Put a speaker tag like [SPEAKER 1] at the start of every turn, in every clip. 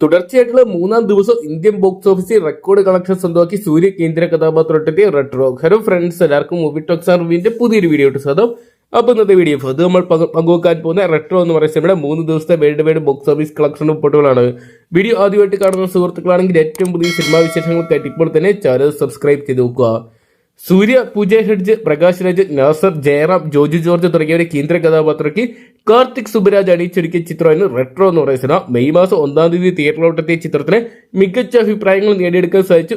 [SPEAKER 1] തുടർച്ചയായിട്ടുള്ള മൂന്നാം ദിവസം ഇന്ത്യൻ ബോക്സ് ഓഫീസിൽ റെക്കോർഡ് കളക്ഷൻ സ്വന്തമാക്കി സൂര്യ കേന്ദ്ര കഥാപാത്രത്തിന്റെ റെട്രോ ഹലോ ഫ്രണ്ട്സ് എല്ലാവർക്കും മൂവി ടോക്സ് അറിവിന്റെ പുതിയൊരു വീഡിയോ ഇട്ട് സാധം അപ്പൊ ഇന്നത്തെ വീഡിയോ അത് നമ്മൾ പങ്ക് പങ്കുവെക്കാൻ പോകുന്ന റെട്രോ എന്ന് പറയുന്ന സിനിമയുടെ മൂന്ന് ദിവസത്തെ world wide box office collection റിപ്പോർട്ടുകളാണ്. വീഡിയോ ആദ്യമായിട്ട് കാണുന്ന സുഹൃത്തുക്കളാണെങ്കിൽ ഏറ്റവും പുതിയ സിനിമാ വിശേഷങ്ങൾക്കായിട്ട് ഇപ്പോൾ തന്നെ ചാനൽ സബ്സ്ക്രൈബ് ചെയ്ത് നോക്കുക. സൂര്യ പൂജ ഹെഡ്ജ് പ്രകാശ് രാജ് നാസർ ജയറാം ജോജു ജോർജ് തുടങ്ങിയവരെ കേന്ദ്ര കഥാപാത്രയ്ക്ക് കാർത്തിക് സുബരാജ് അണിയിച്ചൊരുക്കിയ ചിത്രമാണ് റെട്രോ എന്ന് പറയുന്ന സിനിമ. മെയ് മാസം ഒന്നാം തീയതി തിയേറ്ററിലോട്ടെത്തിയ ചിത്രത്തിന് മികച്ച അഭിപ്രായങ്ങൾ നേടിയെടുക്കാൻ സാധിച്ചു.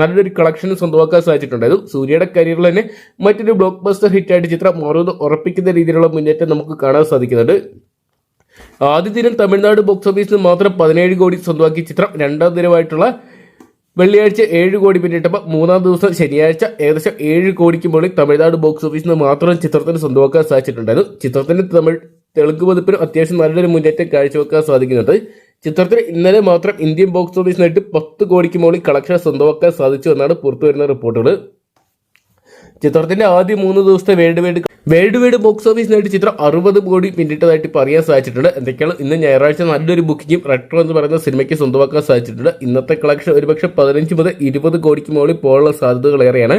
[SPEAKER 1] നല്ലൊരു കളക്ഷൻ സ്വന്തമാക്കാൻ സാധിച്ചിട്ടുണ്ടായിരുന്നു. സൂര്യയുടെ കരിയറിൽ തന്നെ മറ്റൊരു ബ്ലോക്ക് ബസ്റ്റർ ഹിറ്റായിട്ട് ചിത്രം മാറുന്നത് ഉറപ്പിക്കുന്ന രീതിയിലുള്ള മുന്നേറ്റം നമുക്ക് കാണാൻ സാധിക്കുന്നുണ്ട്. ആദ്യ ദിനം തമിഴ്നാട് ബോക്സ് ഓഫീസിൽ മാത്രം പതിനേഴ് കോടി സ്വന്തമാക്കിയ ചിത്രം. രണ്ടാം ദിനമായിട്ടുള്ള വെള്ളിയാഴ്ച ഏഴ് കോടി പിന്നിട്ടപ്പോൾ മൂന്നാം ദിവസം ശനിയാഴ്ച ഏകദേശം ഏഴ് കോടിക്ക് മുകളിൽ തമിഴ്നാട് ബോക്സ് ഓഫീസിൽ നിന്ന് മാത്രം ചിത്രത്തിന് സ്വന്തമാക്കാൻ സാധിച്ചിട്ടുണ്ടായിരുന്നു. ചിത്രത്തിന് തമിഴ് തെലുങ്ക് പതിപ്പിനും അത്യാവശ്യം നല്ലൊരു മുന്നേറ്റം കാഴ്ചവെക്കാൻ സാധിക്കുന്നുണ്ട്. ചിത്രത്തിന് ഇന്നലെ മാത്രം ഇന്ത്യൻ ബോക്സ് ഓഫീസിനായിട്ട് പത്ത് കോടിക്ക് മുകളിൽ കളക്ഷൻ സ്വന്തമാക്കാൻ സാധിച്ചു എന്നാണ് പുറത്തുവരുന്ന റിപ്പോർട്ടുകൾ ചിത്രത്തിന്റെ ആദ്യ മൂന്ന് ദിവസത്തെ world wide world wide box office നേടി ചിത്രം അറുപത് കോടി പിന്നിട്ടതായിട്ട് ഇപ്പോൾ അറിയാൻ സാധിച്ചിട്ടുണ്ട്. എന്തൊക്കെയാണ്? ഇന്ന് ഞായറാഴ്ച നല്ലൊരു ബുക്കിങ്ങും റെട്രോ എന്ന് പറയുന്ന സിനിമയ്ക്ക് സ്വന്തമാക്കാൻ സാധിച്ചിട്ടുണ്ട്. ഇന്നത്തെ കളക്ഷൻ ഒരുപക്ഷെ പതിനഞ്ച് മുതൽ ഇരുപത് കോടിക്ക് മുകളിൽ പോകാനുള്ള സാധ്യതകൾ ഏറെയാണ്.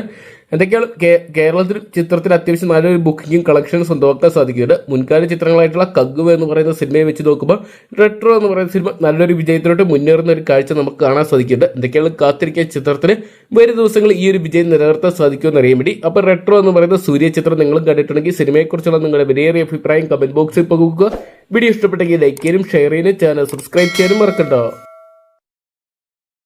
[SPEAKER 1] എന്തൊക്കെയാണ് കേരളത്തിൽ ചിത്രത്തിൽ അത്യാവശ്യം നല്ലൊരു ബുക്കിങ്ങും കളക്ഷനും സ്വന്തമാക്കാൻ സാധിക്കുന്നുണ്ട്. മുൻകാല ചിത്രങ്ങളായിട്ടുള്ള കഗ്ഗുവ എന്ന് പറയുന്ന സിനിമയെ വെച്ച് നോക്കുമ്പോൾ റെട്രോ എന്ന് പറയുന്ന സിനിമ നല്ലൊരു വിജയത്തിലോട്ട് മുന്നേറുന്ന ഒരു കാഴ്ച നമുക്ക് കാണാൻ സാധിക്കുന്നുണ്ട്. എന്തൊക്കെയാണ് കാത്തിരിക്കുക ചിത്രത്തിന് വരും ദിവസങ്ങൾ ഈ ഒരു വിജയം നിലനിർത്താൻ സാധിക്കുമെന്ന് അറിയാൻ വേണ്ടി. അപ്പോൾ റെട്രോ എന്ന് പറയുന്ന സൂര്യ ചിത്രം നിങ്ങളും കണ്ടിട്ടുണ്ടെങ്കിൽ സിനിമയെക്കുറിച്ചുള്ള നിങ്ങളുടെ വിലയേറിയ അഭിപ്രായം കമന്റ് ബോക്സിൽ പങ്കുവെക്കുക. വീഡിയോ ഇഷ്ടപ്പെട്ടെങ്കിൽ ലൈക്ക് ചെയ്യാനും ഷെയർ ചെയ്യാനും ചാനൽ സബ്സ്ക്രൈബ് ചെയ്യാനും മറക്കട്ടോ